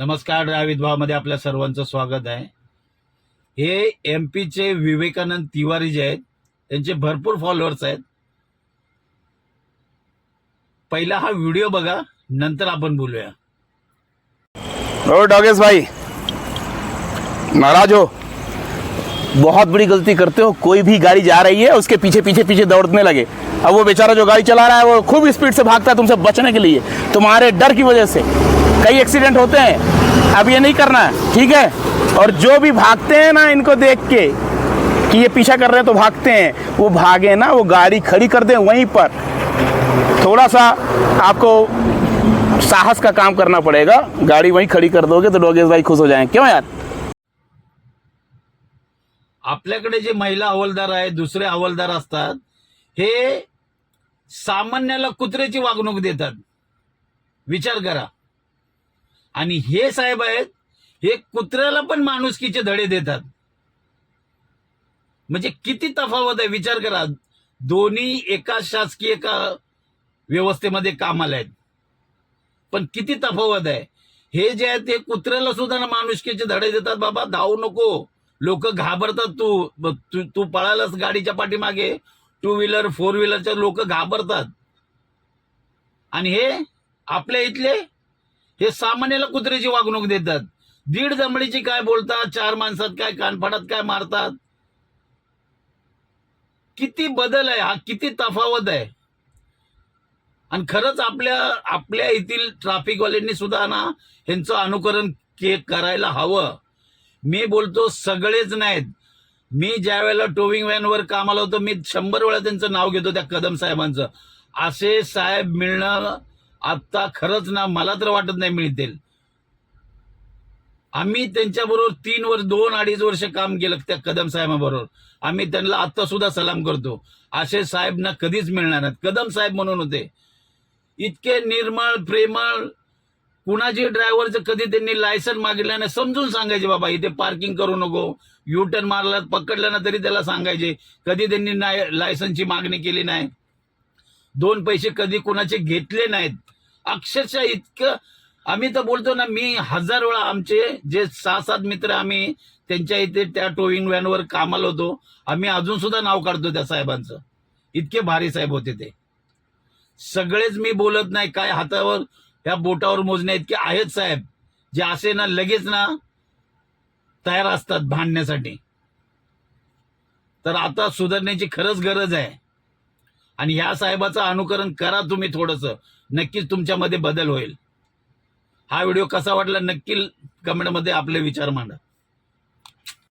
नमस्कार ड्राविद भावामध्ये आपल्या सर्वांचं स्वागत आहे. हे एम पीचे विवेकानंद तिवारी जे आहेत त्यांचे भरपूर फॉलोअर्स आहेत. पहिला हा व्हिडिओ बघा नंतर आपण बोलूया. हो, ओ डॉगेश भाई. नाराज हो. बहुत बड़ी गलती करते हो कोई भी गाड़ी जा रही है उसके पीछे पीछे पीछे दौड़ने लगे। अब वो बेचारा जो गाड़ी चला रहा है वो खूब स्पीड से भागता है तुमसे बचने के लिए। तुम्हारे डर की वजह से। कई एक्सीडेंट होते हैं। अब ये नहीं करना है ठीक है? और जो भी भागते हैं ना इनको देख के कि ये पीछा कर रहे हैं तो भागते हैं। वो भागे ना, वो गाड़ी खड़ी कर दें वहीं पर। थोड़ा सा आपको साहस का काम करना पड़ेगा। गाड़ी वहीं खड़ी कर दोगे तो डोगेश भाई खुश हो जाएँगे क्यों यार? आपल्याकडे जे महिला हवालदार आहेत, दुसरे हवालदार असतात, हे सामान्याला कुत्र्याची विचार करा. आणि हे साहेब आहेत हे कुत्र्याला पण माणुसकीचे धडे देतात. म्हणजे किती तफावत आहे विचार करा. दोन्ही एका शासकीय का व्यवस्थेमध्ये कामाला आहेत. पण किती तफावत आहे. हे जे आहे ते कुत्र्याला सुद्धा ना माणुसकीचे धडे देतात बाबा. धावू नको. लोक घाबरतात तू. तू तू पळालास गाडीच्या पाठीमागे. टू व्हीलर फोर व्हीलरच्या लोक घाबरतात. आणि हे आपल्या इथले हे सामान्याला कुत्र्याची वागणूक देतात. दीड जमडीची काय बोलतात चार माणसात काय कानफाडात काय मारतात? किती बदल आहे हा किती तफावत आहे. आणि खरंच आपल्या आपल्या येथील ट्रॅफिकवाल्यांनी सुद्धा ना ह्यांचं अनुकरण के करायला हवं. मी बोलतो सगळेच नाहीत. मी ज्या वेळेला टोविंग व्हॅनवर कामाला होतो मी शंभर वेळा त्यांचं नाव घेतो त्या कदम साहेबांचं. असे साहेब मिळणं आता खरंच ना मला तर वाटत नाही मिळतील. आम्ही त्यांच्याबरोबर तीन वर्ष दोन अडीच वर्ष काम केलं त्या कदम साहेबाबरोबर. आम्ही त्यांना आता सुद्धा सलाम करतो. असे साहेब ना कधीच मिळणार नाहीत. कदम साहेब म्हणून होते. इतके निर्मळ प्रेमळ कुणाची ड्रायव्हरचं कधी त्यांनी लायसन मागितलं नाही समजून सांगायचे बाबा इथे पार्किंग करू नको. यू टर्न मारला पकडलं ना तरी त्याला सांगायचे कधी त्यांनी नाही लायसनची मागणी केली नाही. दोन पैसे कधी कुणाचे घेतले नाहीत. अक्षरशः इतकं आम्ही तर बोलतो ना मी हजार वेळा आमचे जे सहा सात मित्र आम्ही त्यांच्या इथे त्या टोईंग व्हॅनवर कामाला होतो. आम्ही अजून सुद्धा नाव काढतो त्या साहेबांचं. इतके भारी साहेब होते ते. सगळेच मी बोलत नाही काय हातावर त्या बोटावर मोजण्या इतके आहेत साहेब. जे असे ना लगेच ना तयार असतात भांडण्यासाठी. तर आता सुधारण्याची खरंच गरज आहे. आणि ह्या साहेबाचं अनुकरण करा तुम्ही थोडस. नक्कीच तुमच्यामध्ये बदल होईल. हा व्हिडिओ कसा वाटला नक्की कमेंटमध्ये आपले विचार मांडा.